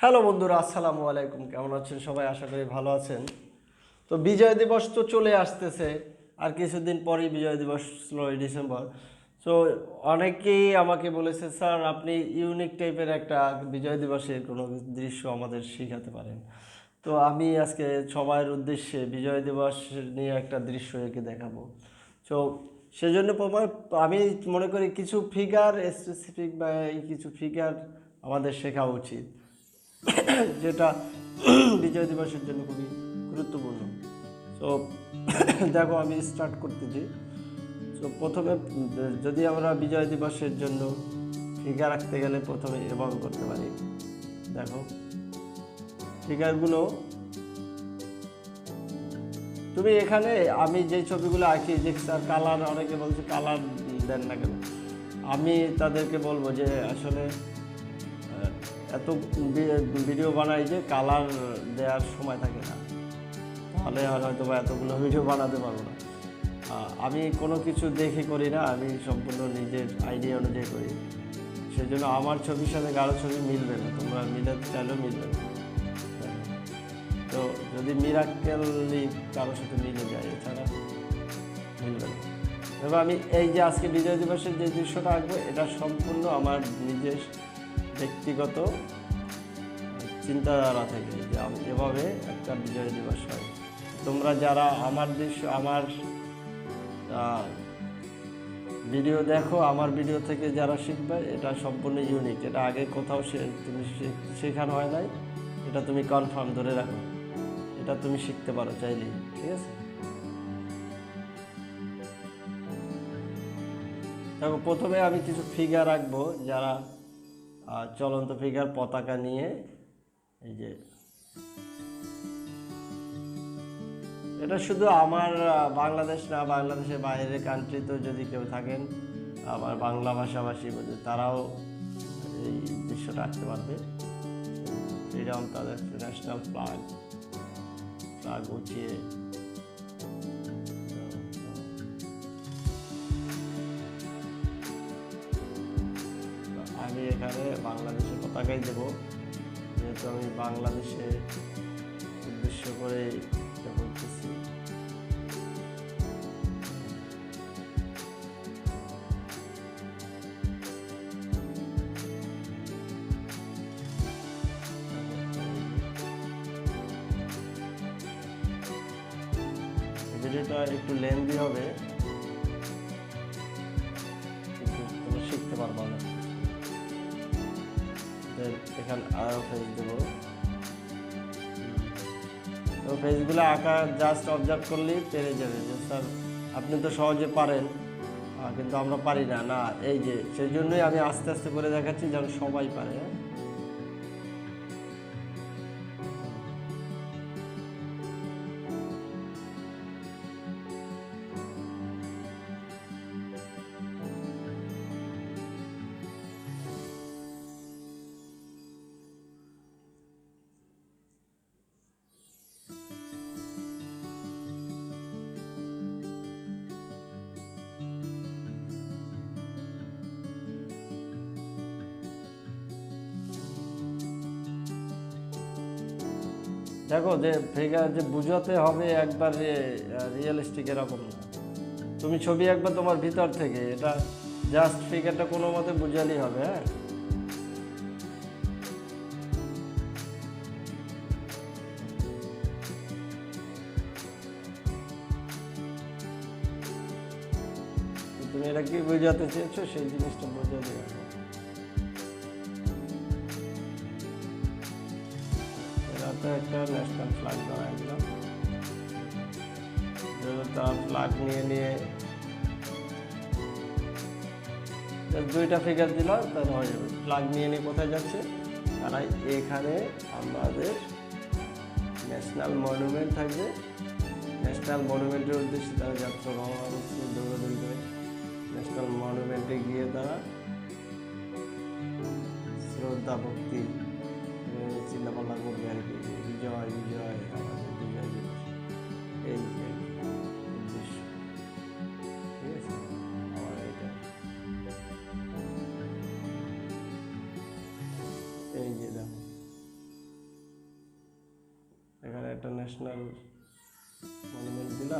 Hello বন্ধুরা, আসসালামু আলাইকুম। কেমন আছেন সবাই? আশা করি ভালো আছেন। তো বিজয় দিবস তো চলে আসতেছে, আর কিছুদিন পরেই বিজয় দিবস ষোলোই ডিসেম্বর। তো অনেকেই আমাকে বলেছে, স্যার, আপনি ইউনিক টাইপের একটা বিজয় দিবসের কোনো দৃশ্য আমাদের শেখাতে পারেন। তো আমি আজকে সবার উদ্দেশ্যে বিজয় দিবস নিয়ে একটা দৃশ্য এঁকে দেখাবো। তো সেজন্য প্রমাণ- আমি মনে করি কিছু ফিগার স্পেসিফিক বা কিছু ফিগার আমাদের শেখা উচিত। যেটা বিজয় দিবসের জন্য খুবই গুরুত্বপূর্ণ। তো দেখো আমি স্টার্ট করতেছি তো প্রথমে, যদি আমরা বিজয় দিবসের জন্য ফিগার রাখতে গেলে প্রথমে এবং করতে পারি। দেখো ফিগারগুলো তুমি এখানে, আমি যে ছবিগুলো আঁকি, যে স্যার কালার অনেকে বলছে কালার দেন না কেন। আমি তাদেরকে বলব যে আসলে এত ভিডিও বানাই যে কালার দেওয়ার সময় থাকে না। তাহলে হয়তো বা এতগুলো ভিডিও বানাতে পারব না। আমি কোনো কিছু দেখে করি না, আমি সম্পূর্ণ নিজের আইডিয়া অনুযায়ী করি। সেজন্য আমার ছবির সাথে কারও ছবি মিলবে না, তোমরা মিলাতে চাইলেও মিলবে না। তো যদি মিরাক্কেলি কারোর সাথে মিলে যায়, এছাড়া মিলবে না। এবার আমি এই যে আজকে বিজয় দিবসের যে দৃশ্যটা আঁকবো, এটা সম্পূর্ণ আমার নিজের ব্যক্তিগত চিন্তাধারা থেকে যে এভাবে একটা বিজয় দিবস হয়। তোমরা যারা আমার দৃশ্য আমার ভিডিও দেখো, আমার ভিডিও থেকে যারা শিখবে, এটা সম্পূর্ণ ইউনিক এটা আগে কোথাও তুমি শেখানো হয় নাই, এটা তুমি কনফার্ম ধরে রাখো। এটা তুমি শিখতে পারো চাইলেই, ঠিক আছে? দেখো, প্রথমে আমি কিছু ফিগার রাখব যারা চলন্ত ফিগার পতাকা নিয়ে এই যে। এটা শুধু আমার বাংলাদেশ না, বাংলাদেশের বাইরের কান্ট্রিতেও যদি কেউ থাকেন, আমার বাংলা ভাষাভাষী তারাও এই দৃশ্যটা আঁকতে পারবে। ফ্রিডম তাদের ন্যাশনাল ফ্লাগ ফ্লাগ উঁচিয়ে এখানে বাংলাদেশের পতাকাই দেবো। যেহেতু আমি বাংলাদেশে উদ্দেশ্য করে বলতেছি ভিডিওটা একটু লেন্দি হবে। ফেস দেবো তো ফেসগুলো আঁকা জাস্ট অবজার্ভ করলেই পেরে যাবে যে, স্যার, আপনি তো সহজে পারেন। কিন্তু আমরা পারি না। না, এই যে, সেই জন্যই আমি আস্তে আস্তে করে দেখাচ্ছি যেন সবাই পারে। হ্যাঁ দেখো যে ফিগার যে বুঝাতে হবে একবার রিয়েলিস্টিক এরকম না। তুমি ছবি একবার তোমার ভিতর থেকে, এটা জাস্ট ফিগারটা কোনো মতে বুঝালেই হবে হ্যাঁ? তুমি এটা কি বোঝাতে চেয়েছো, সেই জিনিসটা বোঝাতে হবে। একটা ন্যাশনাল ফ্ল্যাগ দেওয়া একদম তার ফ্ল্যাগ নিয়ে নিয়ে দুইটা ফিগার দিল তাহলে হয়ে যাবে ফ্ল্যাগ নিয়ে নিয়ে কোথায় যাচ্ছে তারা এখানে আমাদের ন্যাশনাল মনুমেন্ট থাকবে ন্যাশনাল মনুমেন্টের উদ্দেশ্যে তারা যাত্রা করছে দৌড়াদৌড়ি করে ন্যাশনাল মনুমেন্টে গিয়ে তারা শ্রদ্ধা ভক্তি চিন্তাভাবনা করবে আর কি। বিজয় বিজয়, আমাদের বিজয় এই দেখো। একটা ন্যাশনাল মনুমেন্ট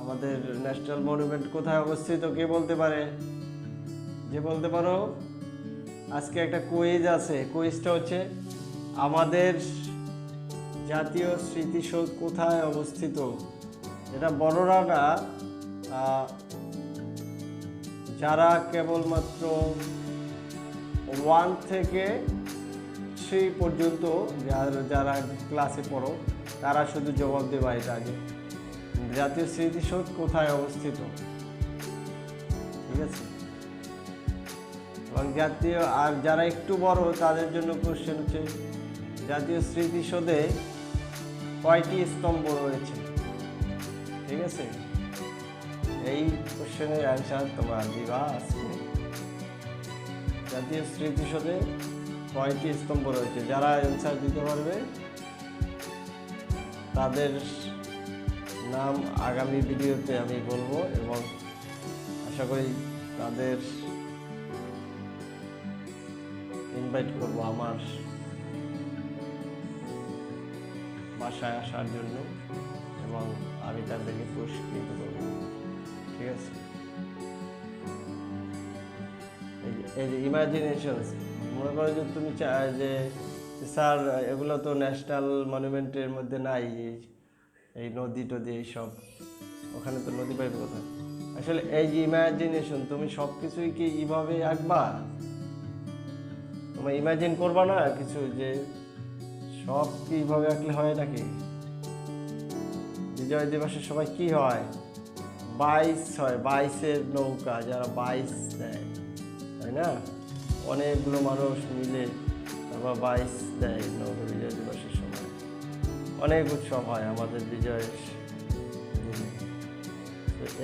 আমাদের ন্যাশনাল মনুমেন্ট কোথায় অবস্থিত কে বলতে পারে? যে বলতে পারো, আজকে একটা কুইজ আছে। কুইজটা হচ্ছে আমাদের জাতীয় স্মৃতিসৌধ কোথায় অবস্থিত? এটা বড়রা না যারা কেবলমাত্র ওয়ান থেকে থ্রি পর্যন্ত যারা ক্লাসে পড়ো, তারা শুধু জবাব দেবা এটা আগে। জাতীয় স্মৃতিসৌধ কোথায় অবস্থিত? ঠিক আছে? এবং জাতীয়, আর যারা একটু বড়, তাদের জন্য কোশ্চেন হচ্ছে জাতীয় স্মৃতিসৌধে কয়টি স্তম্ভ রয়েছে? ঠিক আছে? এই কোশ্চেনের অ্যান্সার তোমার দিবা আজকে জাতীয় স্মৃতিসৌধে কয়টি স্তম্ভ রয়েছে? যারা অ্যান্সার দিতে পারবে, তাদের নাম আগামী ভিডিওতে আমি বলব এবং আশা করি তাদের ইনভাইট করব আমার বাসায় আসার জন্য এবং আমি তাদেরকে পুরস্কৃত করব। ঠিক আছে? এই যে- এই যে ইমাজিনেশন মনে করো যে তুমি চা- যে, স্যার, এগুলো তো ন্যাশনাল মনুমেন্টের মধ্যে নাই, এই- এই নদী টদি এইসব। ওখানে তো নদী পাইবে কোথায়? আসলে এই যে ইমাজিনেশন তুমি সব কিছুই কি এইভাবে আঁকবা? তোমার ইমাজিন করবা না কিছু যে সব কি এইভাবে আঁকলে হয় নাকি বিজয় দিবসের সময় কি হয়? বাইশ হয়, বাইশের নৌকা, যারা বাইশ দেয়, তাই না? অনেকগুলো মানুষ মিলে তারপর বাইশ দেয় নৌকা বিজয় দিবসের সময় অনেক উৎসব হয় আমাদের বিজয়ের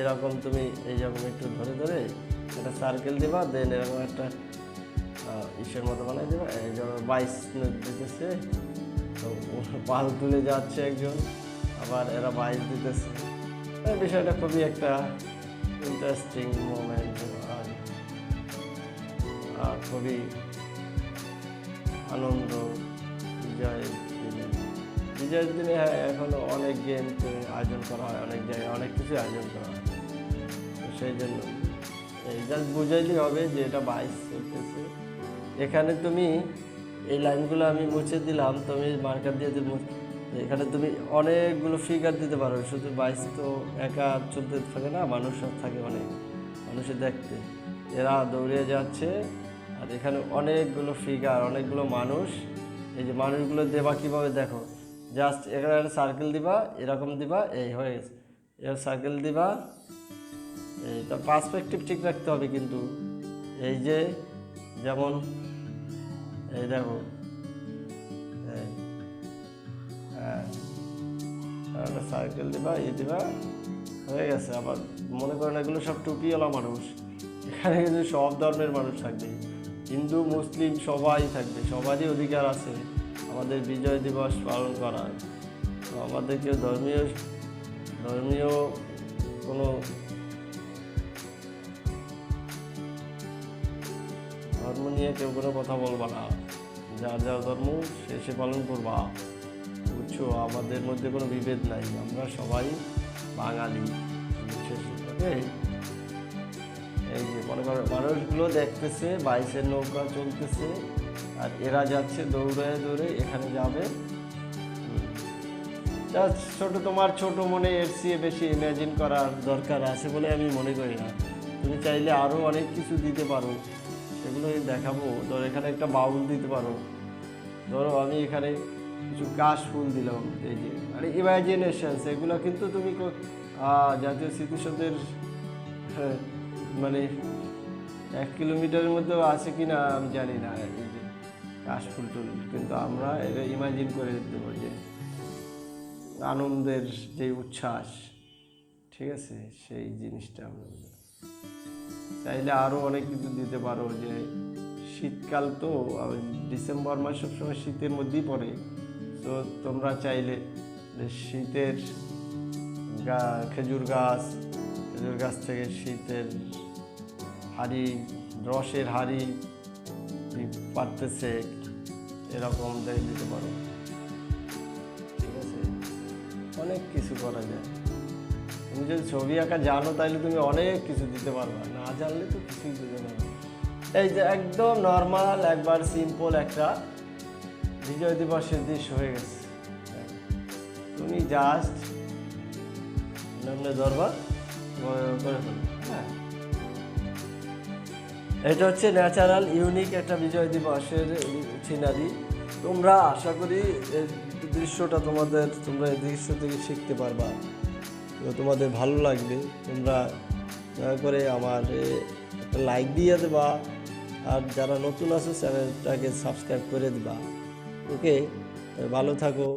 এরকম তুমি এইরকম একটু ধরে ধরে একটা সার্কেল দিবা দেন এরকম একটা ঈশ্বর মতো বানাই দেবা, এই যেমন বাইশ দিতেছে তো ও পাল তুলে যাচ্ছে একজন, আবার এরা বাইশ দিতেছে। বিষয়টা খুবই একটা ইন্টারেস্টিং মোমেন্ট আর খুবই আনন্দ বিজয়ের দিনে। বিজয়ের দিনে হ্যাঁ এখনও অনেক গেম আয়োজন করা হয়, অনেক জায়গায় অনেক কিছু আয়োজন করা হয়। সেই জন্য এই জাস্ট বুঝাইলেই হবে যে এটা বাইশ চলতেছে এখানে তুমি এই লাইনগুলো আমি মুছে দিলাম, তুমি মার্কার দিয়ে দেবো। এখানে তুমি অনেকগুলো ফিগার দিতে পারো, শুধু বাইশ তো একা চলতে থাকে না, মানুষ থাকে অনেক, মানুষের দেখতে। এরা দৌড়ে যাচ্ছে, আর এখানে অনেকগুলো ফিগার অনেকগুলো মানুষ। এই যে মানুষগুলো দেবা কীভাবে দেখো? জাস্ট এখানে একটা সার্কেল দিবা, এরকম দিবা, এই হয়ে গেছে। এর সার্কেল দিবা, এই তার পার্সপেক্টিভ ঠিক রাখতে হবে কিন্তু। এই যে, যেমন এই দেখো। হ্যাঁ। একটা সার্কেল দিবা এই দিবা, হয়ে গেছে। আবার মনে করেন এগুলো সব টুপিওয়ালা মানুষ। এখানে কিন্তু সব ধর্মের মানুষ থাকবে। হিন্দু, মুসলিম সবাই থাকবে, সবারই অধিকার আছে। আমাদের বিজয় দিবস পালন করার। তো আমাদের কেউ ধর্মীয় ধর্মীয় কোনো ধর্ম নিয়ে কেউ কোনো কথা বলবা না। যার যার ধর্ম, সে সে পালন করবা। বুঝছ? আমাদের মধ্যে কোনো বিভেদ নাই। আমরা সবাই বাঙালি। এই যে মনে করো, মানুষগুলো দেখতেছে, বাইশের নৌকা চলতেছে, আর এরা যাচ্ছে দৌড়ে দৌড়ে, এখানে যাবে। জাস্ট ছোট তোমার ছোট মনে এর চেয়ে বেশি ইমাজিন করার দরকার আছে বলে আমি মনে করি না। তুমি চাইলে আরও অনেক কিছু দিতে পারো। সেগুলো আমি দেখাবো। ধরো এখানে একটা বাউল দিতে পারো। ধরো আমি এখানে কিছু কাশ ফুল দিলাম এই যে মানে ইমাজিনেশনস এগুলো কিন্তু তুমি জাতীয় স্মৃতিসৌধের হ্যাঁ, মানে এক কিলোমিটারের মধ্যেও আছে কি না আমি জানি না। এই যে কাশ ফুল টুল কিন্তু আমরা এটা ইমাজিন করে দেবো যে আনন্দের যে উচ্ছ্বাস ঠিক আছে? সেই জিনিসটা আমরা। চাইলে আরও অনেক কিছু দিতে পারো যে শীতকাল তো ডিসেম্বর মাস সবসময় শীতের মধ্যেই পড়ে। তো তোমরা চাইলে শীতের গা, খেজুর গাছ খেজুর গাছ থেকে শীতের হাড়ি, রসের হাড়ি পারতেছে, এরকম দিতে পারো। ঠিক আছে? অনেক কিছু করা যায়। তুমি যদি ছবি আঁকা জানো, তাহলে তুমি অনেক কিছু দিতে পারবা। না জানলে তো কিছুই দিতে পারবে না। এই যে একদম নর্মাল একবার সিম্পল একটা বিজয় দিবসের দৃশ্য হয়ে গেছে। তুমি জাস্ট নামলে ধরবা ব- করে ফেলবে হ্যাঁ। এটা হচ্ছে ন্যাচারাল ইউনিক একটা বিজয় দিবসের সিনারি। তোমরা আশা করি দৃশ্যটা তোমাদের, তোমরা এই দৃশ্য থেকে শিখতে পারবা। তোমাদের ভালো লাগবে তোমরা দয়া করে আমার একটা লাইক দিয়ে দেবা। আর যারা নতুন আছো চ্যানেলটাকে সাবস্ক্রাইব করে দেবা। ওকে ভালো থাকো।